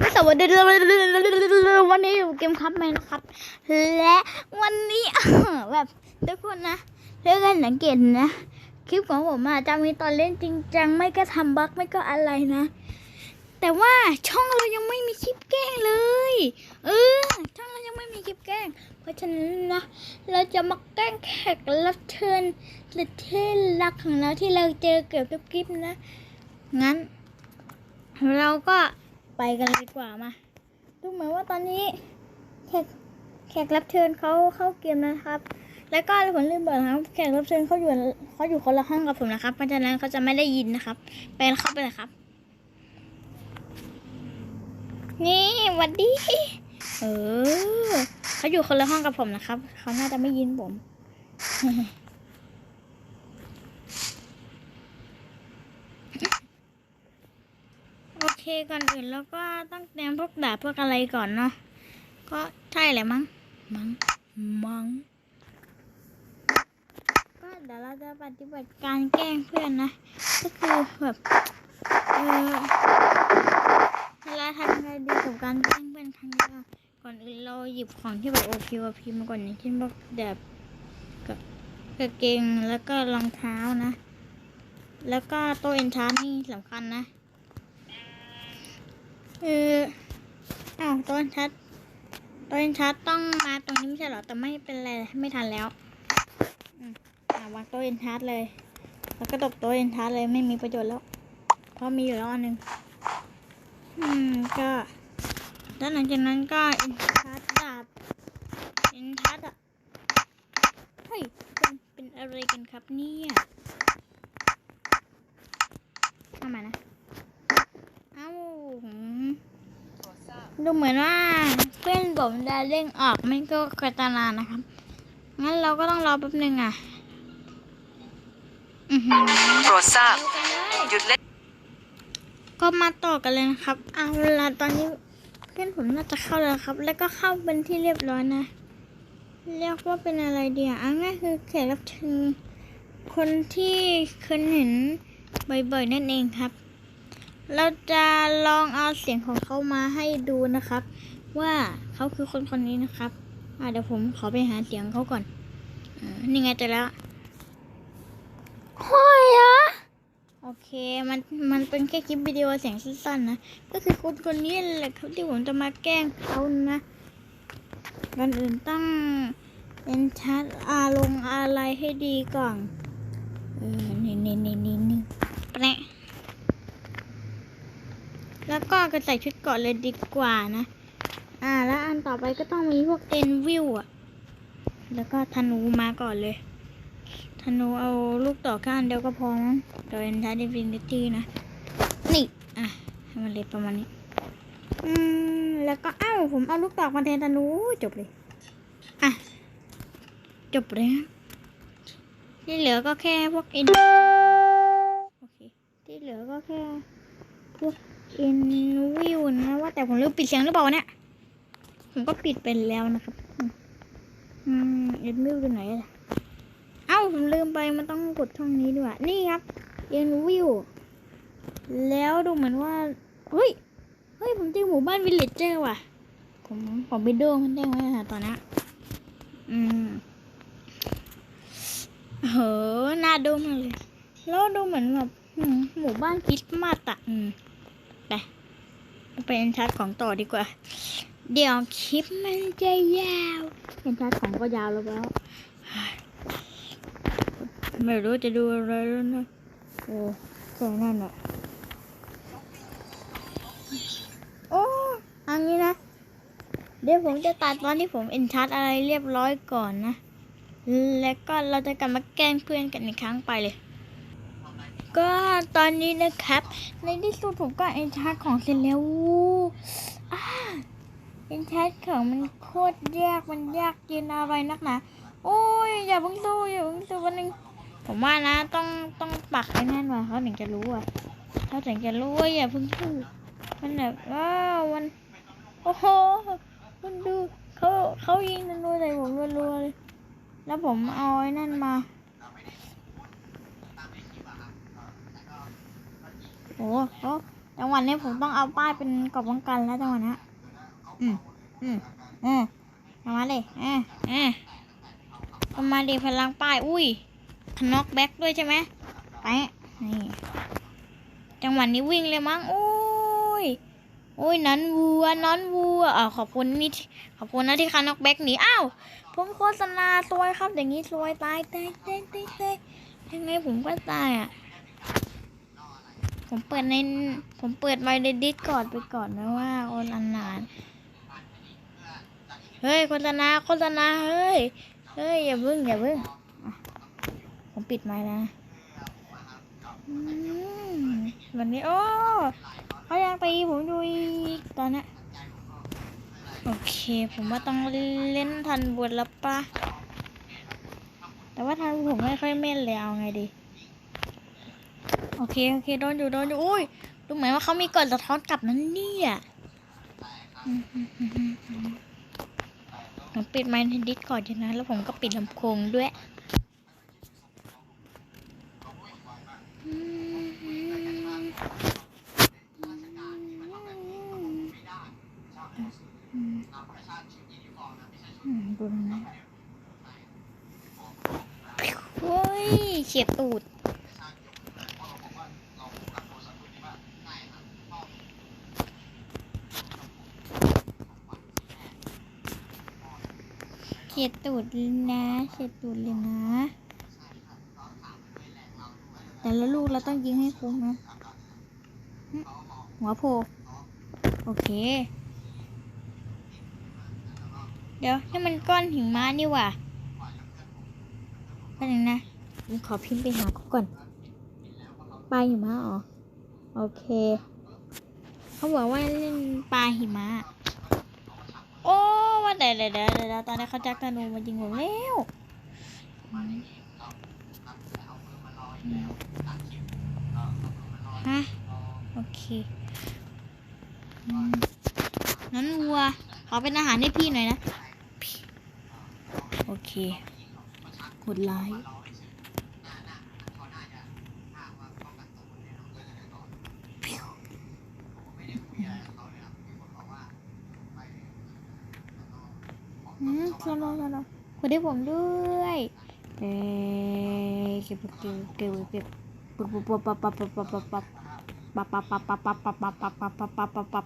สวัสดีวันนี้อยู่เกมครับแมนะครับ และวันนี้แบบทุกคนนะเรื่องการสังเกตนะ คลิปของผมอาจจะมีตอนเล่นจริงจังไม่ก็ทำบั๊กไม่ก็อะไรนะ แต่ว่าช่องเรายังไม่มีคลิปแกล้งเลย เออ ช่องเรายังไม่มีคลิปแกล้ง เพราะฉะนั้นนะเราจะมาแกล้งแขกรับเชิญสุดที่รักของเราที่เราเจอเกือบทุกคลิปนะงั้น เราก็ ไปกันเลยดีกว่ามาดูเหมือนว่าตอนนี้แขกแขกรับเชิญเขาเข้าเกมนะครับ แล้วก็ผมลืมบอกนะครับ แขกรับเชิญเขาอยู่เขาอยู่คนละห้องกับผมนะครับ เพราะฉะนั้นเขาจะไม่ได้ยินนะครับ ไปเข้าไปเลยครับ นี่วัดดีเออเขาอยู่คนละห้องกับผมนะครับ เขาน่าจะไม่ยินผม โอเค ก่อนอื่นแล้วก็ต้องเตรียมพวกดาบพวกอะไรก่อนเนาะก็ใช่แหละมั้งมั้งมั้งก็เดี๋ยวเราจะปฏิบัติการแกล้งเพื่อนนะ ก็คือแบบเออเวลาทำอะไรดีกับการแกล้งเพื่อนครั้งนี้ก็ก่อนอื่นเราหยิบของที่แบบโอพีโอพีมาก่อนอย่างเช่นพวกแบบกับกางเกงแล้วก็รองเท้านะ แล้วก็โต๊ะเอ็นชาร์นี่สำคัญนะ เอออ้าวต้นชัดต้นชัดต้องมาตรงนี้ไม่ใช่หรอแต่ไม่เป็นไรไม่ทันแล้วอ่าวางต๊ะเอ็นทัสเลย แล้วก็ตบต๊ะเอ็นทัสเลยไม่มีประโยชน์แล้ว เพราะมีอยู่แล้วอันหนึ่งอืมก็แล้วหลังจากนั้นก็เอ็นทัสดาบเอ็นทัสอะเฮ้ยเป็นเป็นอะไรกันครับเนี่ยทำไมนะ อ้าดูเหมือนว่าเพื่อนผมจะเร่งออกไม่ก็กระตานานะครับ งั้นเราก็ต้องรอแป๊บนึงอะอือหือโปรดทราบเร็วกันเลยหยุดเล่น ก็มาต่อกันเลยนะครับ เอาละตอนนี้เพื่อนผมน่าจะเข้าแล้วครับ แล้วก็เข้าเป็นที่เรียบร้อยนะ เรียกว่าเป็นอะไรเดียวอะง่ายคือแขกรับเชิญคนที่เคยเห็นบ่อยๆนั่นเองครับ เราจะลองเอาเสียงของเขามาให้ดูนะครับ ว่าเขาคือคนคนนี้นะครับอะเดี๋ยวผมขอไปหาเสียงเขาก่อนอ่านี่ไงเจอแล้วห้อยอะโอเคมันมันเป็นแค่คลิปวิดีโอเสียงสั้นๆนะ ก็คือคนคนนี้แหละครับที่ผมจะมาแกล้งเขานะก่อนอื่นต้องเป็นชัดอารมณ์อะไรให้ดีก่อนเออนี่นี่นี่นี่นี่แปะ แล้วก็กระใส่ชุดเกาะเลยดีกว่านะ อ่า แล้วอันต่อไปก็ต้องมีพวกเอ็นวิวอะ แล้วก็ธนูมาก่อนเลย ธนูเอาลูกต่อก้านเดียวก็พอมั้งโดยเอ็นทาดิฟินิตี้นะ นี่ อะให้มันเล็กประมาณนี้ อืม แล้วก็เอ้า ผมเอาลูกต่อมาแทนธนูจบเลย อะ จบเลยนะที่เหลือก็แค่พวกเอ็นที่เหลือก็แค่พวก อินวิวนะว่าแต่ผมลืมปิดเสียงหรือเปล่าเนี่ยผมก็ปิดไปแล้วนะครับ อืมอินวิวอยู่ไหนล่ะเอ้าผมลืมไปมันต้องกดช่องนี้ด้วยนี่ครับอินวิวแล้วดูเหมือนว่าเฮ้ยเฮ้ยผมเจอหมู่บ้านวิลเลจเจอร์ว่ะ ผมผมไปดูมันได้ไหมอะตอนนี้อืมเฮ้อน่าดูมากเลยแล้วดูเหมือนแบบหมู่บ้านคริสต์มาสอะอืม ไปไปเอ็นชาร์ของต่อดีกว่า เดี๋ยวคลิปมันจะยาวเอ็นชาร์ของก็ยาวแล้วแล้วไม่รู้จะดูอะไรแล้วนะโอ้แค่นั่นแหละโอ้เอันนี้นะ เดี๋ยวผมจะตัดตอนที่ผมเอ็นชาร์อะไรเรียบร้อยก่อนนะ แล้วก็เราจะกลับมาแกล้งเพื่อนกันอีกครั้งไปเลย ก็ตอนนี้นะครับ ในที่สุดผมก็เอ็นชาร์ของเสร็จแล้วอ่าเอ็นชาร์ของมันโคตรยากมันยากเย็นอะไรนักหนาโอ้ยอย่าเพิ่งสู้อย่าเพิ่งสู้วันนึงผมว่านะต้องต้องปักไอ้นั่นว่ะเขาถึงจะรู้อะเขาถึงจะรู้ว่าอย่าเพิ่งสู้มันแบบว้าวมันโอ้โหมันดูเขาเขายิงธนูใส่ผมรัวๆเลยแล้วผมเอาไอ้นั่นมา โอ้เขาจังหวะนี้ผมต้องเอาป้ายเป็นกรอบป้องกันแล้วจังหวะนี้อืมอืมอืมเอามาเลยอ่าอ่าเอามาดิพลังป้าย อุ้ยน็อกแบ็กด้วยใช่ไหมไปนี่ จังหวะนี้วิ่งเลยมั้ง โอ้ย โอ้ยนั้นวัวนั้นวัวอ่าขอบคุณนี่ที่ขอบคุณนะที่คันน็อกแบ็กหนี อ้าว ผมโฆษณาซวยครับ อย่างนี้ซวยตายตายตายตายตายยังไงผมก็ตายอะ ผมเปิดใน ผมเปิดไมค์ในดิสก่อนไปก่อนนะว่าโอนอันนานเฮ้ยโฆษณาโฆษณาเฮ้ย เฮ้ย อย่าเพิ่งอย่าเพิ่งอะผมปิดไมค์นะ วันนี้ โอ้เขายังตีผมอยู่อีกตอนนี้โอเค ผมว่าต้องเล่นทันบทแล้วปะแต่ว่าทันผมไม่ค่อยแม่นเลยเอาไงดี โอเค โอเค โดนอยู่ โดนอยู่ อุ้ย ดูเหมือนว่าเขามีกดสะท้อนกลับนั่นเนี่ยผมปิดไมค์ในดิสก่อนนะ แล้วผมก็ปิดลำโพงด้วยอืมอืมอืมอืมดูนะเฮ้ยเฉียดตูด เฉียดตูดเลยนะเฉียดตูดเลยนะ แต่ละลูกเราต้องยิงให้คุ้มนะ หัวโผล่โอเค เดี๋ยวนี่มันก้อนหิมะนี่ว่าแป๊บนึงนะผมขอพิมพ์ไปหาเขาก่อนปลาหิมะอ๋อ โอเค เขาบอกว่าเล่นปลาหิมะ เดี๋ยวเดี๋ยวเดี๋ยวเดี๋ยวตอนนี้เขาจักธนูมายิงผมแล้วฮะโอเคอืมนั้นวัวขอเป็นอาหารให้พี่หน่อยนะพี่โอเคกดไลค์อืมสโลว์ส โลว์กดให้ผมด้วยเอ้ยเก็บเก็บเก็บเก็บปุ๊บปุ๊บปุ๊บปั๊บปั๊บปั๊บปั๊บปั๊บปั๊บปั๊บปั๊บปั๊บปั๊บปั๊บปั๊บปั๊บปั๊บปั๊บปั๊บปั๊บปั๊บ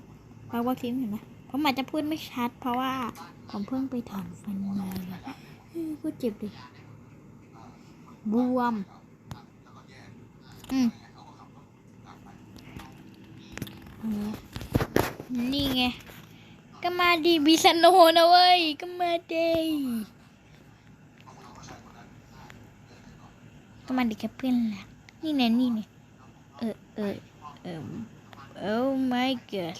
แปลว่าคลิปเห็นไหมผมอาจจะพูดไม่ชัด เพราะว่าผมเพิ่งไปถอนฟันมาเออก็เจ็บดิบวมอืมอืมนี่ไง ก็มาดีบิสโนนะเว้ย ก็มาดี ก็มาดีกับเพื่อนละนี่น่นี่เนี่ยเออเออเออ oh my god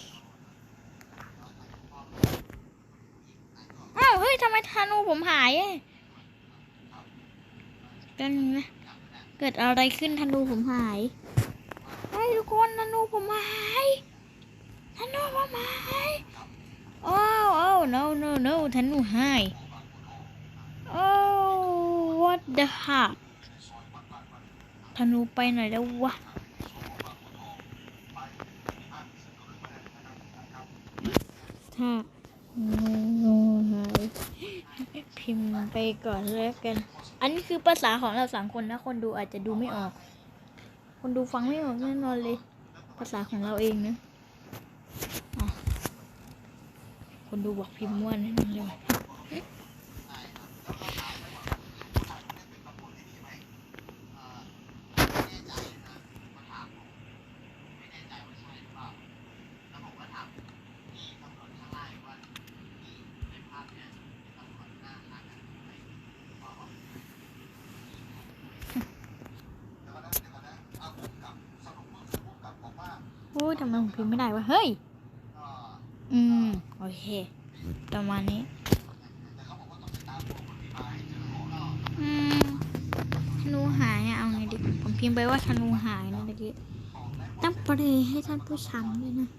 อ้าวเฮ้ยทำไมธนูผมหายอะกันนะเกิดอะไรขึ้นธนูผมหายเฮ้ยทุกคนธนูผมหายธนูผมหายโอ้โอ้ no no no ธนูหายโอ้ what the heck ธนูไปไหนแล้ววะถ้างูหายพิมพ์ไปก่อนแล้วกัน อันนี้คือภาษาของเราสามคนนะ คนดูอาจจะดูไม่ออก คนดูฟังไม่ออกแน่นอนเลย ภาษาของเราเองนะะคนดูบอกพิมพ์ม่วนแน่นอนเลย ทำไมผมพิมพ์ไม่ได้วะ เฮ้ย อืม โอเค ประมาณนี้ อืมธนูหายอะเอาไงดีผมพิมพ์ไปว่าธนูหายนะตะกี้ต้องปรีให้ท่านผู้ชมด้วยนะ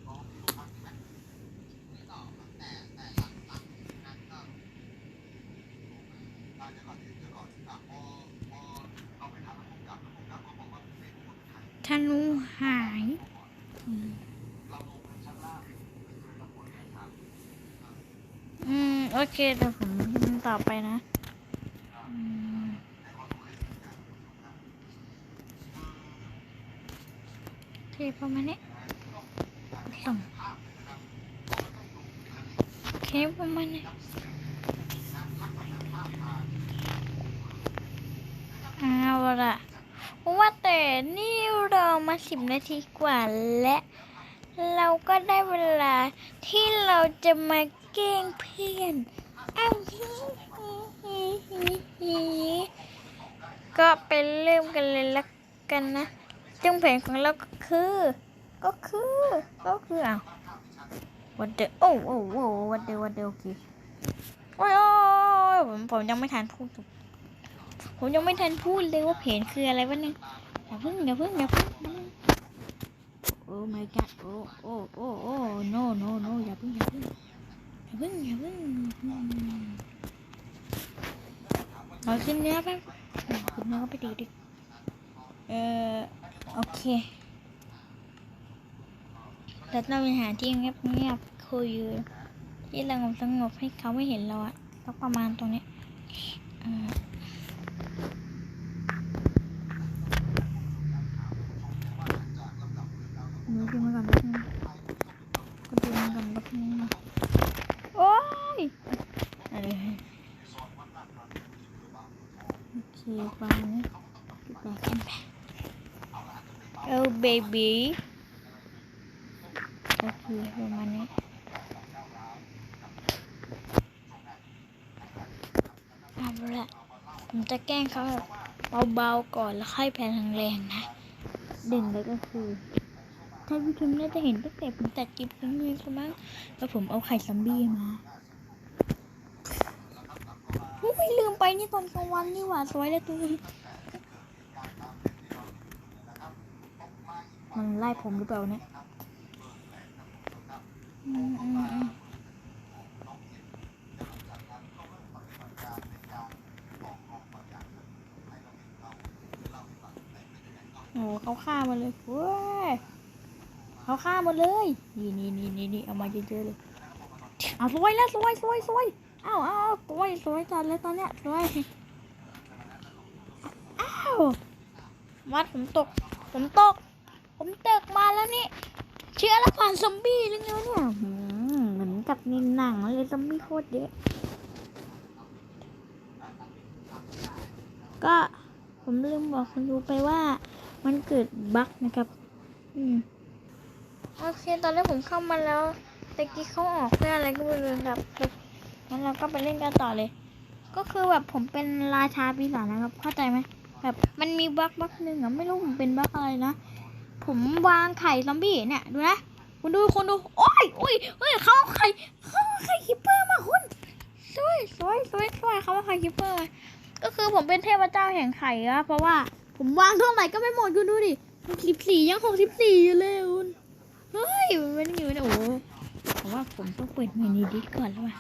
ธนูหายอืม โอ เคเดี๋ยวผมต่อไปนะอืมโอเคประมาณนี้ส่งโอเคประมาณนี้เอาละว่าแต่นี่รอมาสิบนาทีกว่าและเราก็ได้เวลาที่เราจะมาแกล้งเพื่อน ก็ไปเริ่มกันเลยละกันนะซึ่งแผนของเราก็คือ ก็คือ ก็คืออ้าววันเดอโอ้โอ้โอ้วันเดอวันเดอโอเคโอ้ยโอ้ยผมผมยังไม่ทันพูด ผมยังไม่ทันพูดเลยว่าแผนคืออะไรวะเนี่ยอย่าพิ่งอย่าพิ่งอย่าเพิ่งอย่าเพิ่งโอ้ my god โอ้โอ้โอ้โอ้ no no no อย่าเพิ่งอย่าพิ่ง เพิ่งอย่าเพิ่งเอาขึ้นเนื้อแป๊บขึ้นเนื้อก็ไปดีดิ เออโอเคเราต้องไปหาที่เงียบเงียบๆคุยที่สงบสงบให้เขาไม่เห็นเราอะสักประมาณตรงนี้อ่ามือขึ้นมาก่อนแป๊บนึงก็ดูมันก่อนแป๊บนึงนะโอ้ยอะไรโอเควางนี้ปิดแบกแอนแบก โอ้เบบี้ก็คือประมาณนี้เอาละผมจะแกล้งเขาแบบเบาๆก่อนแล้วค่อยแผ่นแรงๆนะ เด่นเลยก็คือท่านผู้ชมน่าจะเห็นตั้งแต่ผมตัดคลิปครั้งนี้ใช่ไหมแล้วผมเอาไข่ซัมบี้มาอุ๊ยลืมไปนี่ตอนกลางวันนี่หว่าสวยเลยตัว มันไล่ผมหรือเปล่าเนี่ยอืมอืมอืมโอ้เขาฆ่ามาเลยเว้ยเขาฆ่ามดเลย นี่นี่นี่นี่นี่เอามาเยอะๆเลยเอาสวยแล้วสวยสวยสวยเอาเอาเอาสวยสวยจัดเลยตอนเนี้ยสวยอ้าววัดผมตกผมตก ผมเติกมาแล้วนี่ เชื้อละผ่านซอมบี้หรือไงเนี่ยเหมือนกับในหนังเลยซอมบี้โคตรเยอะ ก็ผมลืมบอกคุณดูไปว่า มันเกิดบั๊กนะครับ อืมโอเค ตอนแรกผมเข้ามาแล้วต่กี้เขาออกเพื่ออะไรก็ไม่รู้ครับงั้นเราก็ไปเล่นกันต่อเลย ก็คือแบบผมเป็นราชาปีศาจนะครับ เข้าใจไหมแบบมันมีบั๊กบั๊กหนึ่งอะไม่รู้ผมเป็นบั๊กอะไรนะ ผมวางไข่ซอมบี้เนี่ยดูนะคุณดูคุณดูโอ้ยโอ้ยเฮ้ยเขาเอาไข่เขาเอาไข่คิปเปอร์มาคุณสวยสวยสวยสวยเขาเอาไข่คิปเปอร์มาก็คือผมเป็นเทพเจ้าแห่งไข่อะเพราะว่าผมวางเท่าไหร่ก็ไม่หมดคุณดูดิหกสิบสี่ยังหกสิบสี่อยู่เลยคุณเฮ้ยมันอยู่นะโอ้โหผมว่าผมต้องเปิดเมนูดิสก่อนแล้วว่ะ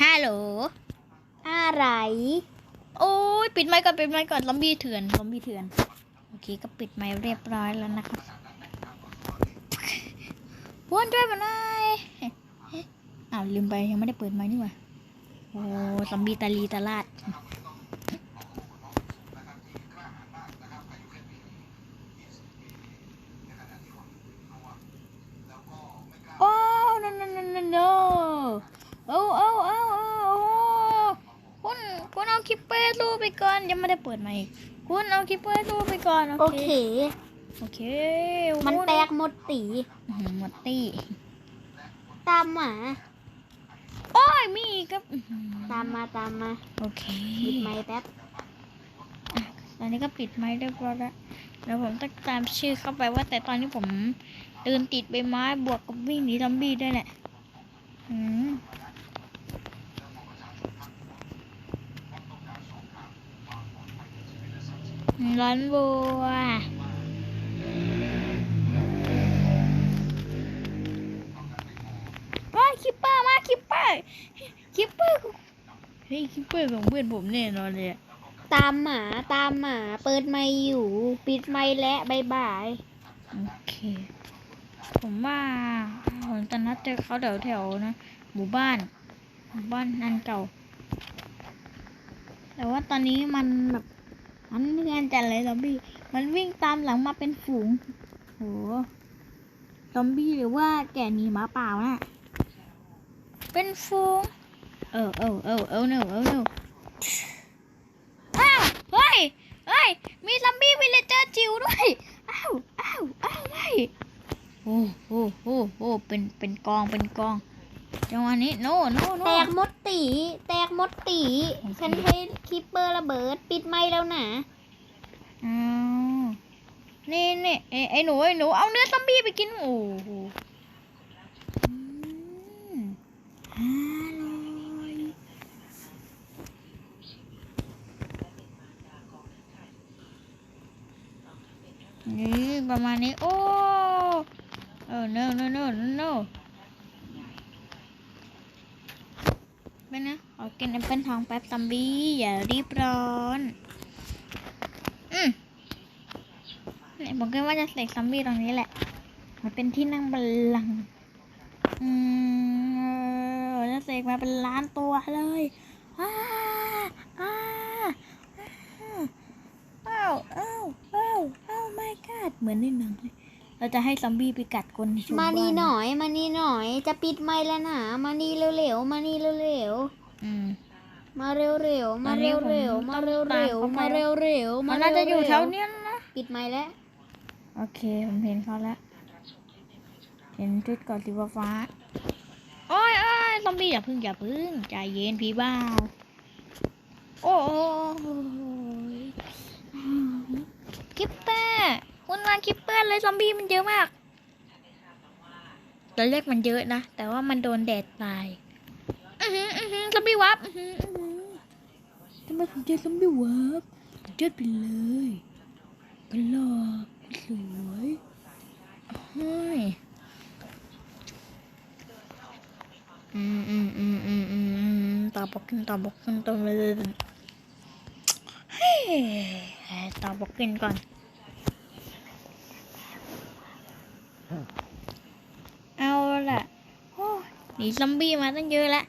ฮัลโหลอะไร โอ้ยปิดไมค์ก่อนปิดไมค์ก่อนลอมบี้เถื่อนลอมบี้เถื่อน โอเคก็ปิดไมค์เรียบร้อยแล้วนะครับพวนด้วยมาหน่อยอ้าวลืมไปยังไม่ได้เปิดไมค์นี่หว่าโอ้ซอมบี้ตาลีตาลาดโอ้ no no no no no โอ้โอ้โอ้โอ้คุณคุณเอาคลิปเปอร์สู้ไปก่อนยังไม่ได้เปิดไมาอีก คุณเอาคิปเปอร์สู้ไปก่อน โอโอเค เค โอเคมันคุณแตกหมดตีอื้อหือหมดตี้ตามหมา โอ้ยมีอีกครับอื้อหือตามมาตามมาโอเค ปิดไม้แป๊บตอนนี้ก็ปิดไม้เรียบร้อยแล้วเดี๋ยวผมต้องตามชื่อเข้าไปว่าแต่ตอนนี้ผมเดินติดใบไม้บวกกับวิ่งหนีซอมบี้ด้วยแหละอืม ร้อนบัว ว้ายคิปเปอร์มาคิปเปอร์คิปเปอร์เฮ้ยคิปเปอร์ของเพื่อนผมแน่นอนเลยอะตามหมาตามหมา เปิดไม้อยู่ ปิดไม้และบายบาย โอเค ผมว่าผมจะนัดเจอเขาแถวแถวๆนะหมู่บ้านหมู่บ้านนันเก่า แต่ว่าตอนนี้มันแบบ มันเนื่อนจัดเลยซอมบี้ มันวิ่งตามหลังมาเป็นฝูงโหซอมบี้หรือว่าแกนีหมาเปล่าน่ะ เป็นฟูง เออเออเออเออเนอเออเนออ้าวเฮ้ยเฮ้ย มีซอมบี้วิลเลเจอร์จิ๋วด้วยอ้าวอ้าวอ้าวไม่โอ้โอ้โอ้โอ้เป็นเป็นกองเป็นกอง จังหวะนี้โน่โน่โน่แตกมดตี แตกมดตีฉันให้คิปเปอร์ระเบิด ปิดไม้แล้วนะอ้าวนี่นี่ไอ้ไอ้หนูไอ้หนูเอาเนื้อซอมบี้ไปกินโอ้โหอืมอร่อยนี่ประมาณนี้ โอ้เออ no no no no เป็นนะขอกินแอปเปิลทองแป๊บซอมบี้อย่ารีบร้อน อืมเนี่ยผมก็ว่าจะใส่ซอมบี้ตรงนี้แหละ มันเป็นที่นั่งบัลลังก์อืมจะเสกมาเป็นล้านตัวเลยอ้าอ้าอ้าวอ้าวอ้าวอ้าวไม่กัดเหมือนในหนังเลย เราจะให้ซอมบี้ไปกัดคนที่ชมมานี่บ้หน่อย มานี่หน่อย จะปิดไม้แล้วนะ มานี่เร็วๆ มานี่เร็วอืมๆ มาเร็วๆ มาเร็วๆ มาเร็วตามเขาๆไปมาเร็วๆ มัมานน่าจะอยู่แถวเร็วเนี้ยนะๆปิดไม้แล้ว โอเค ผมเห็นเขาแล้ว เห็นชุดเกอดสีฟ้าๆโอ้ยโอ้ยซอมบี้อย่าพึ่งอย่าพึ่งใจเย็นพี่บ้าวโอ้ยคิปเปอร์ คุณมาคิปเปอร์เลยซอมบี้มันเยอะมากตอนแรกมันเยอะนะ แต่ว่ามันโดนแดดตาย อือหืออือหือซอมบี้วับอื้อหืออื้อหือทำไมผมเจอซอมบี้วับเจ็ดไปเลยกระลอกสวยเฮ้ยอืมอืมอืมอืมอืมอืมต่อบอกกินต่อบอกกินต่อเลยเฮ้ยต่อบอกกินก่อน เอาละโอ้หนีซอมบี้มาตั้งเยอะแล้ว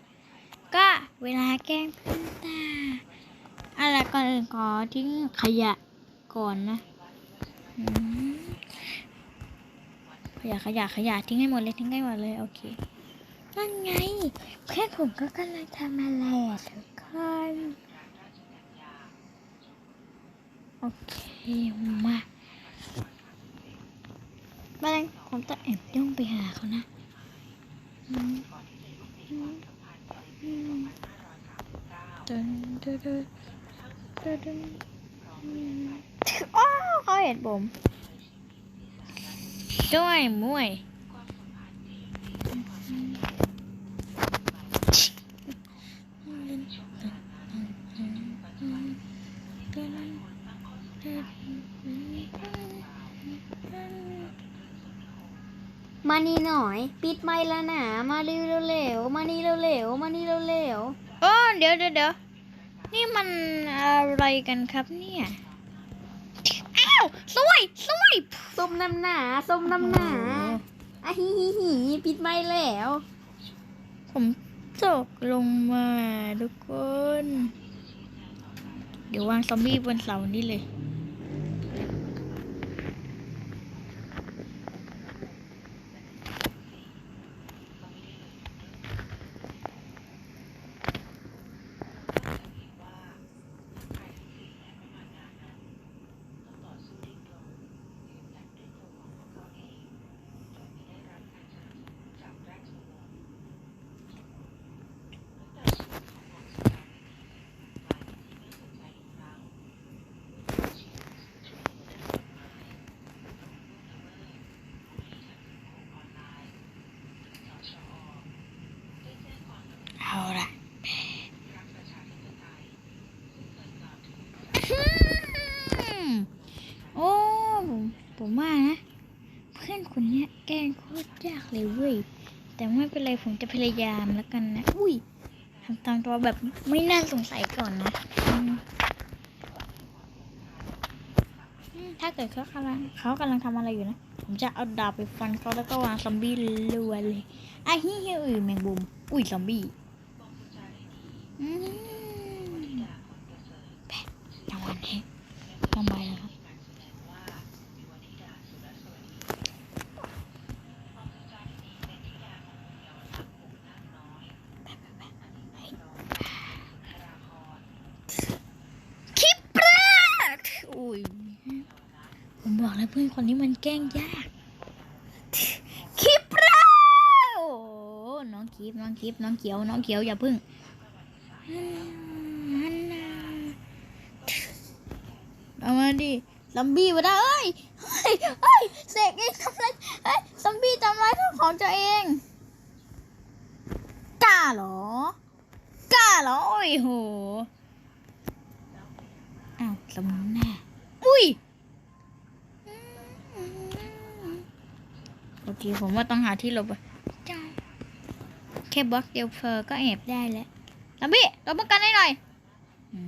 ก็เวลาแกล้งเพื่อนตาอะไรก่อนอื่นขอทิ้งขยะก่อนนะขยะขยะขยะทิ้งให้หมดเลยทิ้งให้หมดเลยโอเคนั่นไงเพื่อนผมก็กำลังทำอะไรอะทุกคนโอเคมาบ้า มต้องแอบย่องไปหาเขานะอืมอืมอืมตึนตึนตึนตึนตึนอืมอ้าเขาเห็นผมด้วยมวย มานี่หน่อย ปิดไม้แล้วนะมาเร็วๆมานี่เร็วๆมานี่เร็วโอ้เดี๋ยวเดี๋ยวเดี๋ยวนี่มันอะไรกันครับเนี่ยอ้าวสวยสวยๆส้มน้ำหนาส้มน้ำหนาอะฮิฮิฮิปิดไม้แล้ว ผมตกลงมาทุกคน เดี๋ยววางซอมบี้บนเสานี่เลย เอาละอื้อหือโอ้ ผมว่านะ เพื่อนคนนี้แกล้งโคตรยากเลยเว้ย แต่ไม่เป็นไรผมจะพยายามแล้วกันนะ อุ้ยทำตามตัวแบบไม่น่าสงสัยก่อนนะ ถ้าเกิดเขากำลังเขากำลังทำอะไรอยู่นะ ผมจะเอาดาบไปฟันเขาแล้วก็วางซอมบี้รัวเลยไอ้เฮียอุ้ยแมงมุม อุ้ยซอมบี้อืมแปะจังหวะนี้ต้องไปแล้วครับ คลิปแรกอุ้ย ผมบอกแล้วเพื่อน คนนี้มันแกล้งยาก คลิปแรกโอ้น้องคลิปน้องคลิปน้องเขียว น้องเขียวอย่าพึ่งฮันน่าเอามาดิซอมบี้มาได้เอ้ยเฮ้ยเฮ้ยเสกเองทำไรเฮ้ยซอมบี้ทำไรายของตัวเองกล้าเหรอกล้าเหรอโอ้ยโหอ้าวสมน้ำหน้าอุ้ย โอเคผมว่าต้องหาที่หลบอะจ้าแค่บล็อกเดียวเพอก็แอบได้แล้วลัมบี้เราป้องกันให้หน่อยอื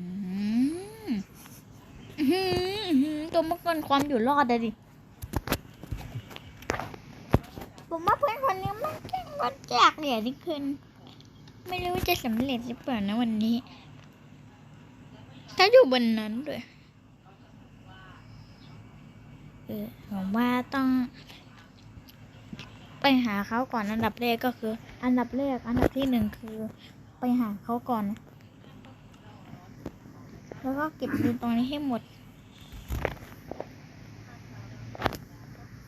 มอื้อหืออื้อหือตัวป้องกันความอยู่รอดเลยดิผมว่าเพื่อนคนนี้มันเก่งมากจากเหรียญที่คืนไม่รู้ว่าจะสำเร็จหรือเปล่านะวันนี้ ถ้าอยู่บนนั้นด้วยเออผมว่าต้อง ไปหาเขาก่อนอันดับแรกก็คือ อันดับแรกอันดับที่หนึ่งคือไปหาเขาก่อน แล้วก็เก็บดินตรงนี้ให้หมด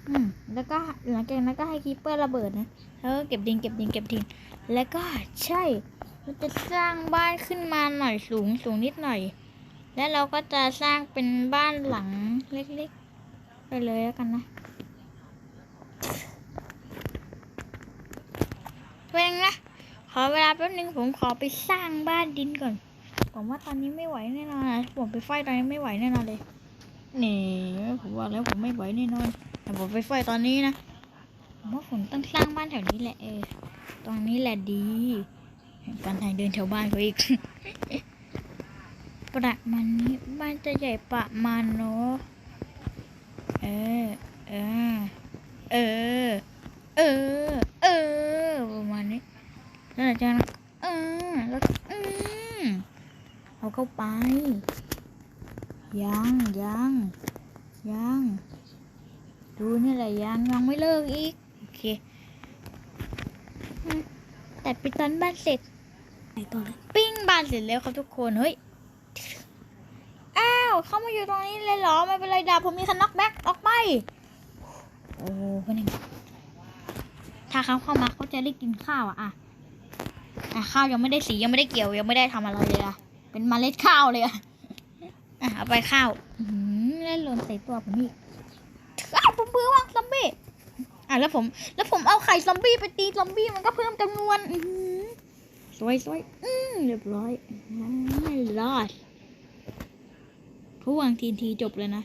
อืมแล้วก็หลังจากนั้นก็ให้คีเปอร์ระเบิดนะแล้วก็เก็บดินเก็บดินเก็บดิน แล้วก็ใช่เราจะสร้างบ้านขึ้นมาหน่อยสูงสูงนิดหน่อย แล้วเราก็จะสร้างเป็นบ้านหลังเล็กๆ ไปเลยแล้วกันนะ เพื่อนนะ ขอเวลาแป๊บนึงผมขอไปสร้างบ้านดินก่อน ผมว่าตอนนี้ไม่ไหวแน่นอนนะผมไปไฟตอนนี้ไม่ไหวแน่นอนเลย นี่ผมว่าแล้วผมไม่ไหวแน่นอน แต่ผมไปไฟตอนนี้นะ ผมว่าผมต้องสร้างบ้านแถวนี้แหละเออ ตรงนี้แหละดีการทางเดินแถวบ้านเขาอีก ประมาณนี้บ้านจะใหญ่ประมาณเนาะ เออ เออ เออ เออ เออ ประมาณนี้ แล้วหลังจากนั้นเออ แล้วก็อืมเอาเข้าไป ยังยังยังดูนี่แหละยังยังไม่เลิกอีก โอเคอืมแต่ไปตอนบ้านเสร็จไหนต่อเลยปิ้งบ้านเสร็จแล้วครับทุกคน เฮ้ย อ้าว เข้ามาอยู่ตรงนี้เลยเหรอ ไม่เป็นไรดาบผมมีคันน็อกแบ็กออกไป โอ้เป็นยัง ถ้าเขาเข้ามาเขาจะได้กินข้าวอะอะอะข้าวยังไม่ได้สียังไม่ได้เกี่ยวยังไม่ได้ทำอะไรเลยอะเป็นมเมล็ดข้าวเลยอะอะเอาไปข้าวอืมเล่นหล่นใส่ตัวผมอีกอ้าวผมเบื่อว่างซอมบี้อะแล้วผม แล้วผมเอาไข่ซอมบี้ไปตีซอมบี้มันก็เพิ่มจำนวนอืสวยสวยอืมเรียบร้อยไม่รอดผู้วงทีนทีจบเลยนะ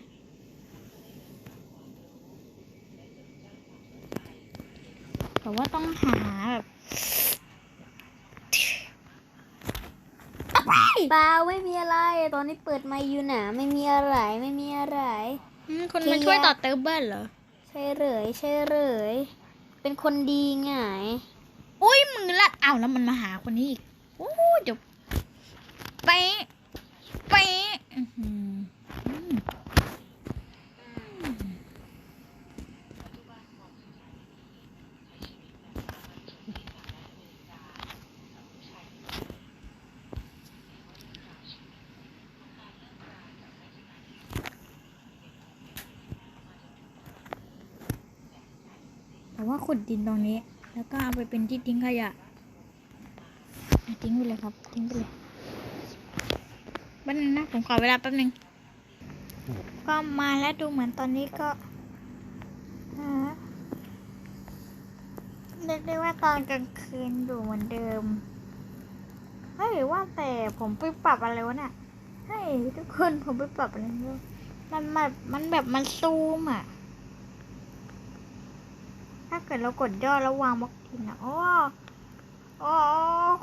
แต่ว่าต้องหาแบบเอาไปเปล่าไม่มีอะไร ตอนนี้เปิดไมค์อยู่หนาไม่มีอะไรไม่มีอะไรอืมคนมาช่วยต่อเติมบ้านเหรอ ใช่เลยใช่เลยเป็นคนดีไงอุ้ยมือละอ้าวแล้วมันมาหาคนนี้อีกโอ้จบเป๊ะเป๊ะอื้อหืออื ขุดดินตรงนี้ แล้วก็เอาไปเป็นที่ทิ้งขยะทิ้งไปเลยครับ ทิ้งไปเลยแป๊บนึงนะผมขอเวลาแป๊บนึง ก็มาแล้วดูเหมือนตอนนี้ก็ฮะเรียกได้ว่าตอนกลางคืนอยู่เหมือนเดิมเฮ้ยว่าแต่ผมไปปรับอะไรวะเนี่ยเฮ้ยทุกคนผมไปปรับอะไรไม่รู้มันแบบมันแบบมันซูมอะ กิดเรากดย่อแล้ววางบล็อกทินอะอ๋ออ๋อ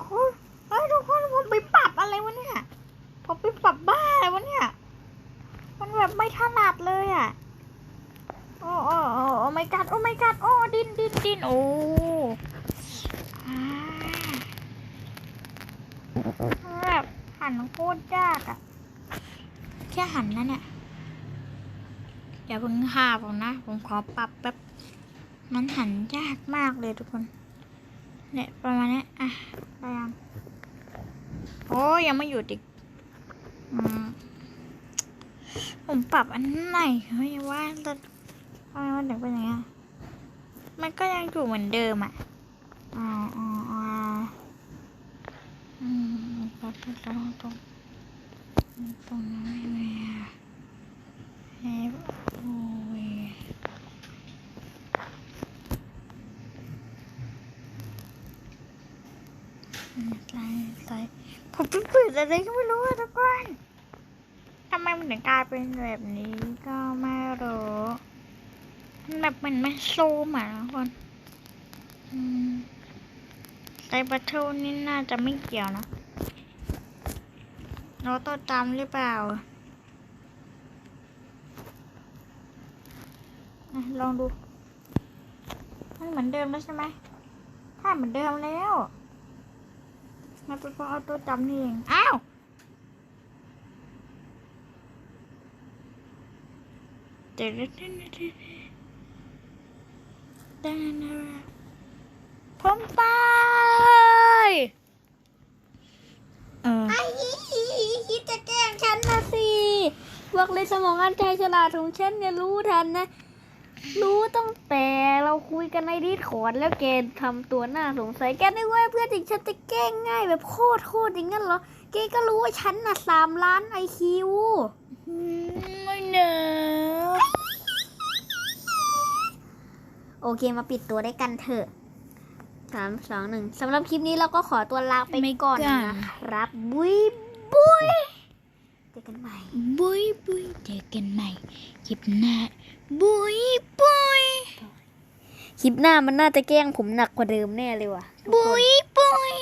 คุณเฮ้ยทุกคนผมไปปรับอะไรวะเนี่ยผมไปปรับบ้าอะไรวะเนี่ย มันแบบไม่ถนัดเลยอะ โอ้โอ้โอ้โอ้ไม่กัดโอ้ไม่กัดโอ้ดินดินดินโอ้แบบหันโคตรยากอะแค่หันนั่นเนี่ยอย่าเพิ่งฆ่าผมนะ ผมขอปรับแป๊บ มันหันยากมากเลยทุกคน เนี่ยประมาณนี้อะพยายามโอ้ยังไม่หยุดอีกอืมผมปรับอันไหนเฮ้ยว่าแต่ทำไมมันถึงเป็นอย่างเงี้มันก็ยังอยู่เหมือนเดิมอะอ๋ออ๋ออ๋ออืมตรงตรงตรงตรงตรงนั้นไม่มีอะเฮ้ยโอ้ย ใส่ใส่ผมเพิ่งเปิดอะไรก็ไม่รู้อะทุกคนทำไมมันถึงกลายเป็นแบบนี้ก็ไม่รู้แบบมันไม่ซูมอะทุกคนไซบัตเทิลนี่น่าจะไม่เกี่ยวนะเราต้องจำหรือเปล่า ลองดู มันเหมือนเดิมแล้วใช่ไหมถ้าเหมือนเดิมแล้ว มันเป็นเพราะเอาตัวจำนี่เอง อ้าวเดี๋ยวเดี๋ยวเดี๋ยวเดี๋ยวเดี๋ยวเดี๋ยวผมตายเออไอ้คิดจะแกล้งฉันนะสิบอกเลยสมองอันใจฉลาดของฉันเนี่ยรู้ทันนะ รู้ตั้งแต่เราคุยกันในดีคอร์ดแล้วแกทำตัวหน่าสงสัยแกนึกว่าเพื่อนจริงฉันจะแกล้งง่ายแบบโคตรโคตรอย่างนั้นเหรอแกก็รู้ว่าฉันน่ะสามล้านไอคิวไม่เนอะโอเคมาปิดตัวได้กันเถอะสามสองหนึ่งสำหรับคลิปนี้เราก็ขอตัวลาไปก่อนนะครับบุยบุย กันใหม่ บุยบุยเจอกันใหม่ คลิปหน้า บุยบุยคลิปหน้ามันน่าจะแกล้งผมหนักกว่าเดิมแน่เลยว่ะทุกคนบุยบุย